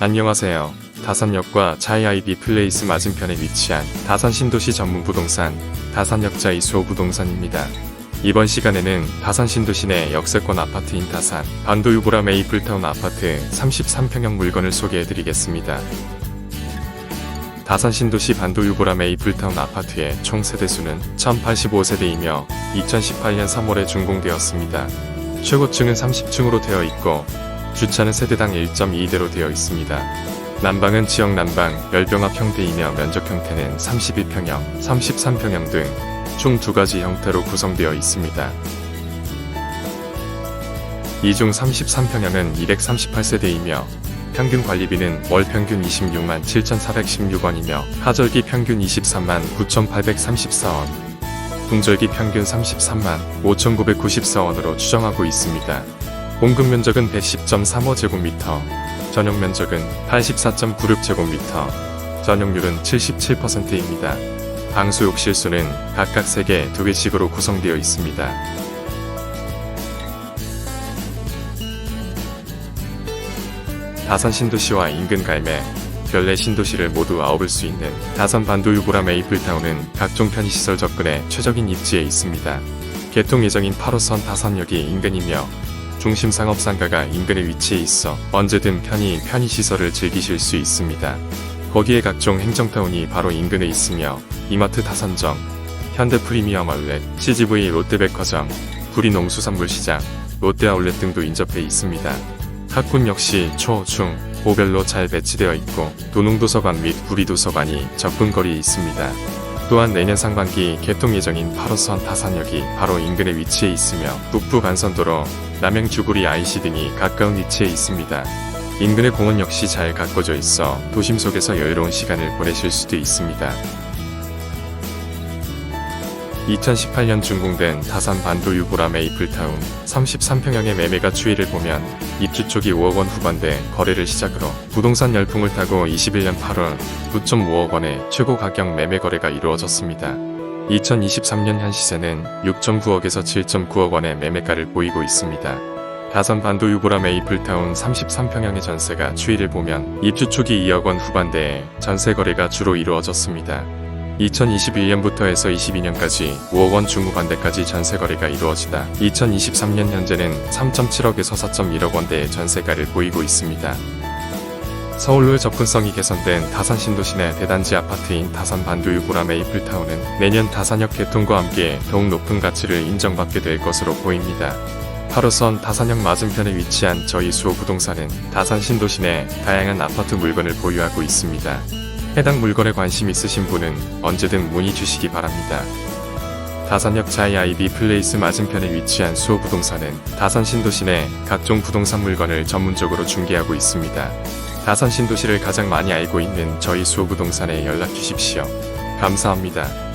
안녕하세요. 다산역과 자이아이비 플레이스 맞은편에 위치한 다산 신도시 전문 부동산 다산역자 이수호 부동산입니다. 이번 시간에는 다산 신도시 내 역세권 아파트인 다산 반도 유보라 메이플타운 아파트 33평형 물건을 소개해드리겠습니다. 다산 신도시 반도 유보라 메이플타운 아파트의 총 세대수는 1085세대이며 2018년 3월에 준공되었습니다. 최고층은 30층으로 되어 있고 주차는 세대당 1.2대로 되어 있습니다. 난방은 지역 난방, 열병합 형태이며 면적 형태는 31평형, 33평형 등 총 두 가지 형태로 구성되어 있습니다. 이 중 33평형은 238세대이며 평균 관리비는 월 평균 26만 7,416원이며 하절기 평균 23만 9,834원, 분절기 평균 33만 5,994원으로 추정하고 있습니다. 공급 면적은 110.35제곱미터, 전용 면적은 84.96제곱미터, 전용률은 77%입니다. 방수 욕실 수는 각각 3개, 2개씩으로 구성되어 있습니다. 다산 신도시와 인근 갈매, 별내 신도시를 모두 아우를 수 있는 다산 반도 유보라 메이플타운은 각종 편의시설 접근에 최적인 입지에 있습니다. 개통 예정인 8호선 다산역이 인근이며 중심 상업상가가 인근에 위치해 있어 언제든 편히 편의시설을 즐기실 수 있습니다. 거기에 각종 행정타운이 바로 인근에 있으며 이마트 다산점, 현대 프리미엄 아울렛, CGV 롯데백화점, 구리농수산물시장, 롯데아울렛 등도 인접해 있습니다. 학군 역시 초, 중, 고별로 잘 배치되어 있고 도농도서관 및 구리도서관이 접근거리에 있습니다. 또한 내년 상반기 개통 예정인 8호선 다산역이 바로 인근에 위치해 있으며 북부 간선도로 남양 주구리 IC 등이 가까운 위치에 있습니다. 인근의 공원 역시 잘 가꿔져 있어 도심 속에서 여유로운 시간을 보내실 수도 있습니다. 2018년 준공된 다산 반도 유보라 메이플타운 33평형의 매매가 추이를 보면 입주 초기 5억 원 후반대 거래를 시작으로 부동산 열풍을 타고 21년 8월 9.5억 원의 최고 가격 매매 거래가 이루어졌습니다. 2023년 현 시세는 6.9억에서 7.9억 원의 매매가를 보이고 있습니다. 다산 반도 유보라 메이플타운 33평형의 전세가 추이를 보면 입주 초기 2억 원 후반대에 전세 거래가 주로 이루어졌습니다. 2021년부터 해서 22년까지 5억 원 중후반대까지 전세 거래가 이루어지다 2023년 현재는 3.7억에서 4.1억 원대의 전세가를 보이고 있습니다. 서울로의 접근성이 개선된 다산 신도시 내 대단지 아파트인 다산 반도유 보라 메이플타운은 내년 다산역 개통과 함께 더욱 높은 가치를 인정받게 될 것으로 보입니다. 8호선 다산역 맞은편에 위치한 저희 수호 부동산은 다산 신도시 내 다양한 아파트 물건을 보유하고 있습니다. 해당 물건에 관심 있으신 분은 언제든 문의 주시기 바랍니다. 다산역 아이비 플레이스 맞은편에 위치한 수호 부동산은 다산 신도시 내 각종 부동산 물건을 전문적으로 중개하고 있습니다. 다산 신도시를 가장 많이 알고 있는 저희 수호 부동산에 연락 주십시오. 감사합니다.